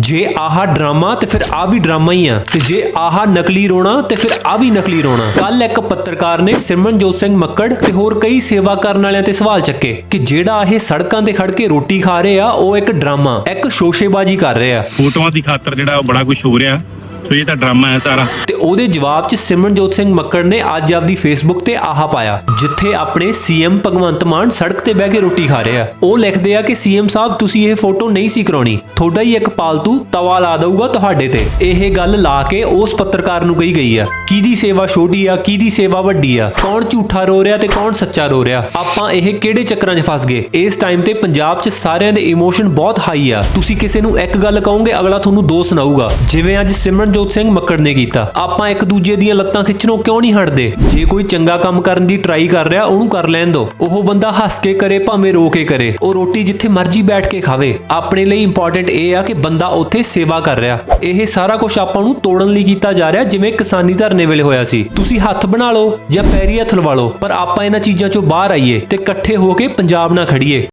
ਜੇ ਆਹ ਡਰਾਮਾ ਤੇ ਫਿਰ ਆ ਵੀ ਡਰਾਮਾ ਹੀ ਆ। ਤੇ ਜੇ ਆਹ ਨਕਲੀ ਰੋਣਾ ਤੇ ਫਿਰ ਆ ਵੀ ਨਕਲੀ ਰੋਣਾ। ਕੱਲ ਇੱਕ ਪੱਤਰਕਾਰ ਨੇ ਸਿਮਰਨਜੋਤ ਸਿੰਘ ਮੱਕੜ ਤੇ ਹੋਰ ਕਈ ਸੇਵਾ ਕਰਨ ਵਾਲਿਆਂ ਤੇ ਸਵਾਲ ਚੱਕੇ ਕਿ ਜਿਹੜਾ ਇਹ ਸੜਕਾਂ ਤੇ ਖੜ ਕੇ ਰੋਟੀ ਖਾ ਰਹੇ ਆ, ਉਹ ਇੱਕ ਡਰਾਮਾ, ਇੱਕ ਸ਼ੋਸ਼ੇਬਾਜ਼ੀ ਕਰ ਰਹੇ ਆ। ਫੋਟੋਆਂ ਦੀ ਖਾਤਰ ਜਿਹੜਾ ਉਹ ਬੜਾ ਕੁਝ ਹੋ ਰਿਹਾ। ਸੋ ਇਹ ਤਾਂ ਡਰਾਮਾ ਹੈ ਸਾਰਾ। ਤੇ ਉਹਦੇ ਜਵਾਬ 'ਚ ਸਿਮਰਨਜੋਤ ਸਿੰਘ ਮੱਕੜ ਨੇ ਅੱਜ ਆਪਦੀ ਫੇਸਬੁੱਕ ਤੇ ਆਹ ਪਾਇਆ, ਜਿੱਥੇ ਆਪਣੇ ਸੀਐਮ ਭਗਵੰਤ ਮਾਨ ਸੜਕ ਤੇ ਬਹਿ ਕੇ ਰੋਟੀ ਖਾ ਰਹੇ। ਉਹ ਲਿਖਦੇ ਆ ਕਿ ਸੀਐਮ ਸਾਹਿਬ, ਤੁਸੀਂ ਇਹ ਫੋਟੋ ਨਹੀਂ ਸੀ ਕਰਾਉਣੀ। ਤੁਹਾਡਾ ਹੀ ਇੱਕ ਪਾਲਤੂ ਤਵਾ ਲਾ ਦਊਗਾ ਤੁਹਾਡੇ ਤੇ। ਇਹ ਗੱਲ ਲਾ ਕੇ ਉਸ ਪੱਤਰਕਾਰ ਨੂੰ ਕਹੀ ਗਈ ਆ, ਕਿਹਦੀ ਸੇਵਾ ਛੋਟੀ ਆ, ਕਿਹਦੀ ਸੇਵਾ ਵੱਡੀ ਆ? ਕੌਣ ਝੂਠਾ ਰੋ ਰਿਹਾ ਤੇ ਕੌਣ ਸੱਚਾ ਰੋ ਰਿਹਾ? ਆਪਾਂ ਇਹ ਕਿਹੜੇ ਚੱਕਰਾਂ 'ਚ ਫਸ ਗਏ? ਇਸ ਟਾਈਮ ਤੇ ਪੰਜਾਬ 'ਚ ਸਾਰਿਆਂ ਦੇ ਇਮੋਸ਼ਨ ਬਹੁਤ ਹਾਈ ਆ। ਤੁਸੀਂ ਕਿਸੇ ਨੂੰ ਇੱਕ ਗੱਲ ਕਹੋਗੇ, ਅਗਲਾ ਤੁਹਾਨੂੰ ਦੋ ਸੁਣਾਊਗਾ। ਜਿਵੇਂ ਅੱਜ ਸਿਮਰਨ ਸਿਮਰਨਜੋਤ ਸਿੰਘ ਮੱਕੜ ਨੇ ਕੀਤਾ। ਆਪਾਂ ਇੱਕ ਦੂਜੇ ਦੀਆਂ ਲੱਤਾਂ ਖਿੱਚਣੋਂ ਕਿਉਂ ਨਹੀਂ ਹਟਦੇ? ਜੇ ਕੋਈ ਚੰਗਾ ਕੰਮ ਕਰਨ ਦੀ ਟਰਾਈ ਕਰ ਰਿਹਾ, ਉਹਨੂੰ ਕਰ ਲੈਣ ਦਿਓ ਉਹ ਬੰਦਾ ਹੱਸ ਕੇ ਕਰੇ, ਭਾਵੇਂ ਰੋ ਕੇ ਕਰੇ। ਉਹ ਰੋਟੀ ਜਿੱਥੇ ਮਰਜ਼ੀ ਬੈਠ ਕੇ ਖਾਵੇ। ਆਪਣੇ ਲਈ ਇੰਪੋਰਟੈਂਟ ਇਹ ਆ ਕਿ ਬੰਦਾ ਉੱਥੇ ਸੇਵਾ ਕਰ ਰਿਹਾ। ਇਹ ਸਾਰਾ ਕੁਝ ਆਪਾਂ ਨੂੰ ਤੋੜਨ ਲਈ ਕੀਤਾ ਜਾ ਰਿਹਾ, ਜਿਵੇਂ ਕਿਸਾਨੀ ਧਰਨੇ ਵੇਲੇ ਹੋਇਆ ਸੀ। ਤੁਸੀਂ ਹੱਥ ਬਣਾ ਲਓ ਜਾਂ ਪੈਰੀ ਹੱਥ ਲਵਾ ਲਓ, ਪਰ ਆਪਾਂ ਇਹਨਾਂ ਚੀਜ਼ਾਂ ਚੋਂ ਬਾਹਰ ਆਈਏ ਤੇ ਇਕੱਠੇ ਹੋ ਕੇ ਪੰਜਾਬ ਨਾਲ ਖੜੀਏ